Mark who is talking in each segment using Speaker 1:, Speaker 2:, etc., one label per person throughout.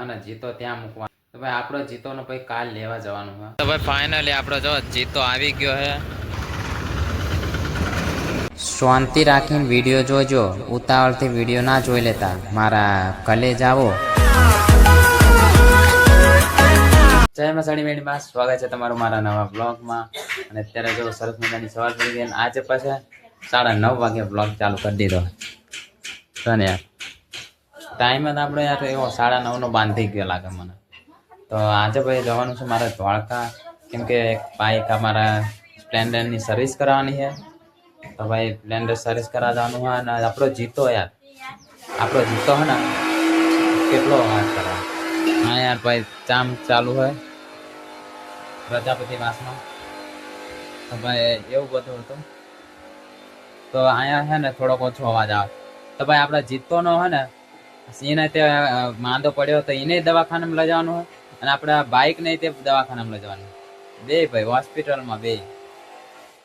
Speaker 1: હે ને જીતો ત્યાં મૂકવા તો ભાઈ આપણો જીતોનો ભાઈ કાલ લેવા જવાનું હોય. તો ભાઈ ફાઇનલી આપણો જો જીતો આવી ગયો હે. શાંતિ રાખીને વીડિયો જોજો. ઉતાવળથી વીડિયો ના જોઈ લેતા. મારા કલે આવો. જય મસાડી મેડીમાં સ્વાગત છે તમારું મારા નવા બ્લોગમાં અને અત્યારે જો સરસ મજાની સવાર પડી ગઈ આજે પાછા સાડા નવ વાગે બ્લોગ ચાલુ કરી દીધો. ધન્યવાદ. ટાઈમ જ આપણે યાર એવો સાડા નવનો બાંધી ગયો લાગે મને. તો આજે ભાઈ જવાનું છે મારે દ્વારકા. કેમ કે બાઈક અમારા સ્પ્લેન્ડરની સર્વિસ કરાવવાની છે. તો ભાઈ સ્પ્લેન્ડર સર્વિસ કરાવ જવાનું હોય અને આપણો જીતો યાર. આપણો જીતો હોય ને, કેટલો વાત કરે હા યાર ભાઈ, ચામ ચાલુ હોય. પ્રજાપતિ વાસમાં તો ભાઈ એવું બધું હતું. તો અહીંયા છે ને થોડોક ઓછો અવાજ આવે. તો ભાઈ આપણે જીતતો ન હોય ને એને તે માંદો પડ્યો તો એને દવાખાનામાં લઈ જવાનું હોય અને આપણા બાઇકને તે દવાખાનામાં લઈ જવાનું. બે ભાઈ, હોસ્પિટલમાં બે.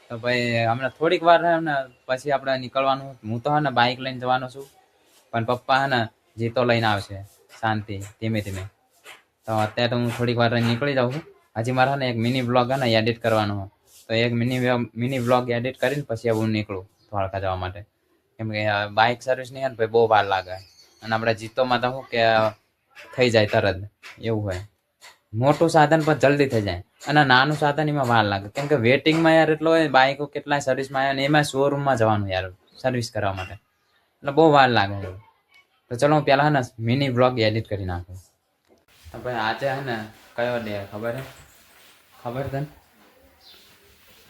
Speaker 1: તો ભાઈ, હમણાં થોડીક વાર ને, પછી આપણે નીકળવાનું. હું તો હે ને બાઇક લઈને જવાનો છું, પણ પપ્પા હે ને જીતો લઈને આવશે, શાંતિ, ધીમે ધીમે. તો અત્યારે તો હું થોડીક વાર નીકળી જાઉં છું. હજી મારે ને એક મિની બ્લોગ હે ને એડિટ કરવાનો તો એક મિની મિની બ્લોગ એડિટ કરીને પછી હું નીકળું દ્વારકા જવા માટે. કેમ કે બાઇક સર્વિસ નહીં ને ભાઈ બહુ વાર લાગે. અને આપણે જીતોમાં તો શું કે થઈ જાય તરત. એવું હોય. મોટું સાધન પણ જલ્દી થઈ જાય. અને નાનું સાધન એમાં વાર લાગે. કેમ કે વેટિંગમાં યાર એટલો હોય બાઇકો કેટલાય સર્વિસમાં આવે અને એમાં શોરૂમમાં જવાનું યાર સર્વિસ કરવા માટે. એટલે બહુ વાર લાગે. તો ચલો હું પહેલાં હે ને મિની બ્લોગ એડિટ કરી નાખું. તો ભાઈ આજે હે ને કયો ડે ખબર હે? ખબર તને?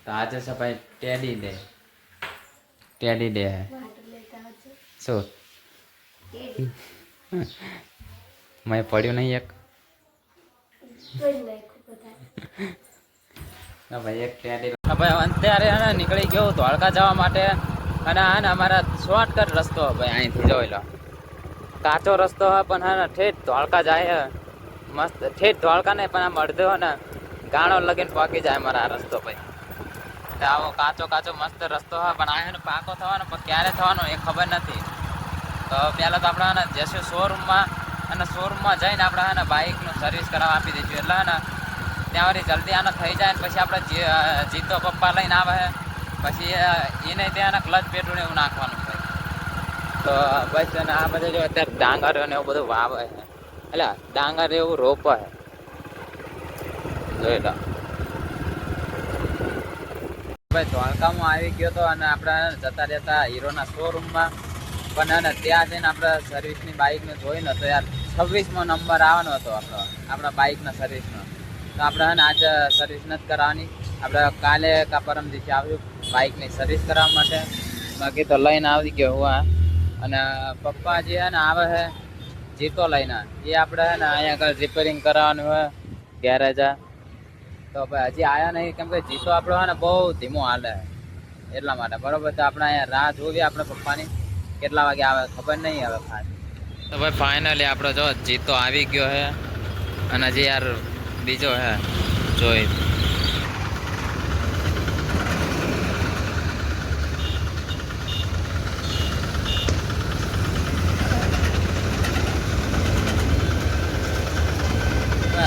Speaker 1: તો આજે છે ભાઈ ટેડી ડે ટેડી ડે હે. શું? મેં પડ્યું નહીં એક. ભાઈ અત્યારે હે નીકળી ગયો દ્વારકા જવા માટે. અને હે ને અમારા શોર્ટકટ રસ્તો ભાઈ, અહીંથી જોઈ લો. કાચો રસ્તો હે, પણ હે ઠેઠ દ્વારકા જાય મસ્ત, ઠેઠ દ્વારકા નહીં, પણ આમ અડધો ને ગાણો લગીને પહોંચી જાય અમારા આ રસ્તો ભાઈ. આવો કાચો કાચો મસ્ત રસ્તો હોય પણ આ પાકો થવાનો, પણ ક્યારે થવાનો એ ખબર નથી. તો પહેલાં તો આપણે ને જશું શોરૂમમાં અને શોરૂમમાં જઈને આપણે ને બાઇકનું સર્વિસ કરાવવા આપી દઈશું એટલે ને ત્યાં વળી જલ્દી આનો થઈ જાય ને પછી આપણે જીતો પપ્પા લઈને આવે પછી એને ત્યાં ક્લચ પેટ્રોલ એવું નાખવાનું હોય. તો બસ અને આ બધું જો અત્યારે ડાંગર અને એવું બધું વાવે છે. એટલે ડાંગર એવું રોપે જોઈ લો. ભાઈ દ્વારકામાં આવી ગયો હતો અને આપણે જતા રહેતા હીરોના શોરૂમમાં પણ અને ત્યાં જઈને આપણે સર્વિસની બાઇકને જોઈને તો યાર છવ્વીસમો નંબર આવવાનો હતો આપણો, આપણા બાઇકના સર્વિસનો તો આપણે હે ને આજે સર્વિસ નથી કરાવવાની. આપણે કાલે કા પરમ દિવસે આવ્યું બાઇકની સર્વિસ કરાવવા માટે. બાકી તો લઈને આવી ગયો હું અને પપ્પા જે હે ને આવે છે જીતો લઈને, એ આપણે હે ને અહીંયા આગળ રિપેરિંગ કરાવવાનું હોય ગેરેજ તો ભાઈ હજી આવ્યા નહીં, કેમ કે જીતો આપણો હે ને બહુ ધીમો હાલે એટલા માટે. બરોબર, તો આપણે અહીંયા રાહ જોવી આપણે પપ્પાની. કેટલા વાગે આવે ખબર નહીં હવે ખાસ. તો ભાઈ ફાઇનલી આપણો જો જીતો આવી ગયો છે અને હજી યાર બીજો હે. જોઈ.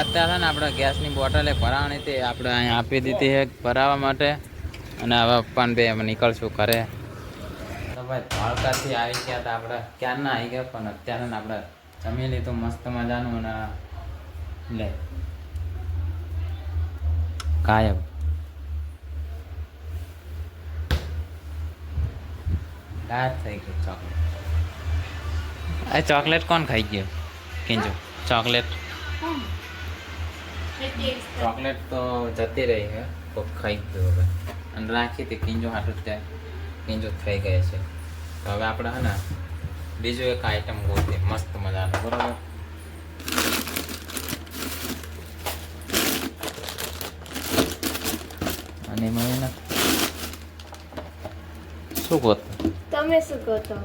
Speaker 1: અત્યારે છે ને આપણે ગેસની બોટલ એ ભરાવાની હતી. આપણે અહીંયા આપી દીધી છે ભરાવા માટે. અને હવે પણ બે નીકળશું ઘરે. ભાઈ દ્વારકાથી આવી ગયા હતા આપણે ક્યારના આવી ગયા? પણ અત્યારે ને આપણે જમી લીધું મસ્ત મજાનું અને લે કાયમ ગાયબ થઈ ગઈ ચોકલેટ આ ચોકલેટ કોણ ખાઈ ગયું? કિંજુ ચોકલેટ ચોકલેટ તો જતી રહી છે કોક ખાઈ ગયું હવે. અને રાખી હતી કિંજો હાટું ત્યાં કિંજો થઈ ગઈ છે. તો હવે આપણે હે ને બીજું એક આઈટમ ગોતી મસ્ત મજાનું. બરાબર? અને એમાં એને શું ગોતું?
Speaker 2: તમે શું ગોતો?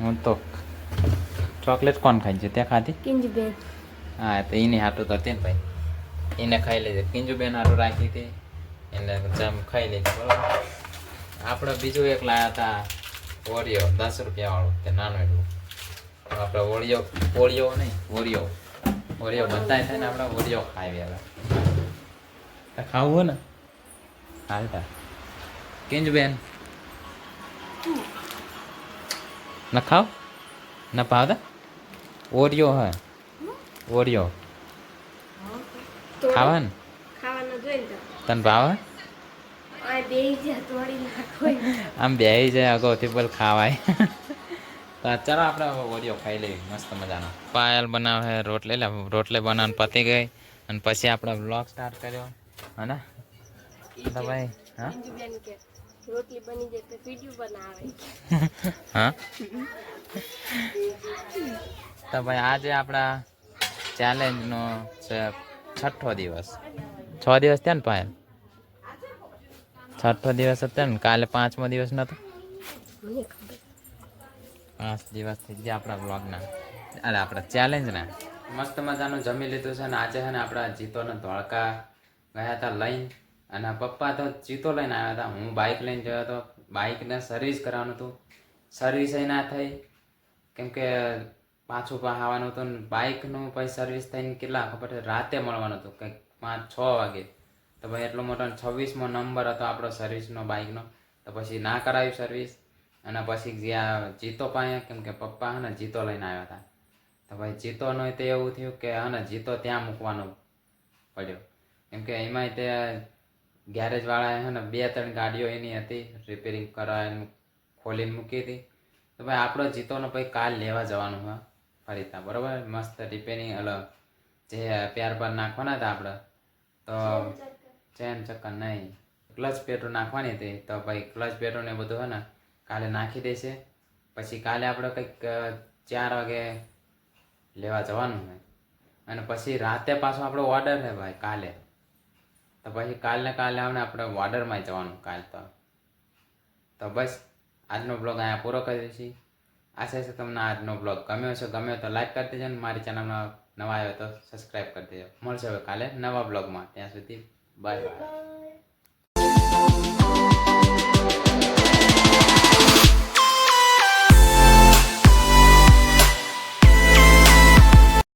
Speaker 1: હું તો ચોકલેટ કોણ ખાઈ છે? ત્યાં ખાધી?
Speaker 2: કિંજબેન.
Speaker 1: હા તો એની હાટું કરતી ને ભાઈ. એને ખાઈ લેજે. કિંજુબેન હાટું રાખી હતી. એને જેમ ખાઈ લેજે. બરાબર? આપણે બીજું એક લાયા હતા ઓરિયો દસ રૂપિયા વાળું તે નાનું એટલું આપડે આપણે ઓળિયો ઓળિયો નહીં ઓરિયો. ઓરિયો બધાય થાય ને આપણે ઓરિયો ખાવી હવે ખાવું હોય ને? હાલતા કેંજ બેન ન ખાવ? ન ભાવતા ઓરિયો હે. ઓરિયો. ખાવા
Speaker 2: ખાવાનું જોઈ ને
Speaker 1: તને ભાવે?
Speaker 2: આ બે જ્યાં
Speaker 1: આમ અગાઉથી બોલ ખાવાય. તો ચાલો આપણે ઓડિયો ખાઈ લઈએ મસ્ત મજાનો. પાયલ બનાવે રોટલે લે રોટલી બનાવવાનું પતી ગઈ. અને પછી આપણે બ્લોગ સ્ટાર્ટ કર્યો. હને તો ભાઈ હા?
Speaker 2: રોટલી બની જાય તો વીડિયો બનાવે.
Speaker 1: હા? તો ભાઈ આજે આપણા ચેલેન્જનો છે છઠ્ઠો દિવસ. છ દિવસ થયા ને પાયલ? છઠ્ઠો દિવસ હતો ને કાલે પાંચમો દિવસ નતો? પાંચ દિવસ થઈ ગયા આપણા બ્લોગના અરે આપણા ચેલેન્જના મસ્ત મજાનું જમી લીધું છે ને આજે છે ને આપણા જીતોને ધોળકા ગયા હતા લઈને. અને પપ્પા તો ચીતો લઈને આવ્યા હતા. હું બાઇક લઈને ગયો હતો. બાઇકને સર્વિસ કરવાનું હતું. સર્વિસ ના થઈ. કેમ કે પાછું આવવાનું હતું ને બાઇકનું પછી સર્વિસ થઈને કેટલા ખબર રાતે મળવાનું હતું કંઈક પાંચ છ વાગે. તો ભાઈ એટલો મોટો છવ્વીસમો નંબર હતો આપણો સર્વિસનો બાઇકનો તો પછી ના કરાવી સર્વિસ અને પછી જ્યાં જીતો પાસે કેમ કે પપ્પા હે ને જીતો લઈને આવ્યા હતા. તો ભાઈ જીતોનું તે એવું થયું કે હે ને જીતો ત્યાં મૂકવાનો પડ્યો. કેમ કે એમાંય તે ગેરેજવાળાએ હે ને બે ત્રણ ગાડીઓ એની હતી રિપેરિંગ કરાવીને ખોલીને મૂકી હતી. તો ભાઈ આપણો જીતોનો પછી કાલ લેવા જવાનું હા ફરીતા બરોબર? મસ્ત રિપેરિંગ અલગ જે પ્યાર પર નાખવાના હતા આપણે તો ચેન ચક્કર નહીં. ક્લચ પેટ્રોલ નાખવાની હતી તો ભાઈ ક્લચ પેટ્રોલ ને બધું હે ને કાલે નાખી દેશે. પછી કાલે આપણે કંઈક ચાર વાગે લેવા જવાનું હોય અને પછી રાતે પાછો આપણો ઓર્ડર છે ભાઈ કાલે. તો પછી કાલે કાલે આપણે આપણે ઓર્ડરમાં જવાનું કાલ તો. તો બસ, આજનો બ્લોગ અહીંયા પૂરો કરી દઈશી. આશા છે તમને આજનો બ્લોગ ગમ્યો છે ગમ્યો તો લાઈક કરી દેજો ને મારી ચેનલમાં નવા આવ્યો તો સબસ્ક્રાઈબ કરી દેજો. મળશે હવે કાલે નવા બ્લોગમાં ત્યાં સુધી 拜拜。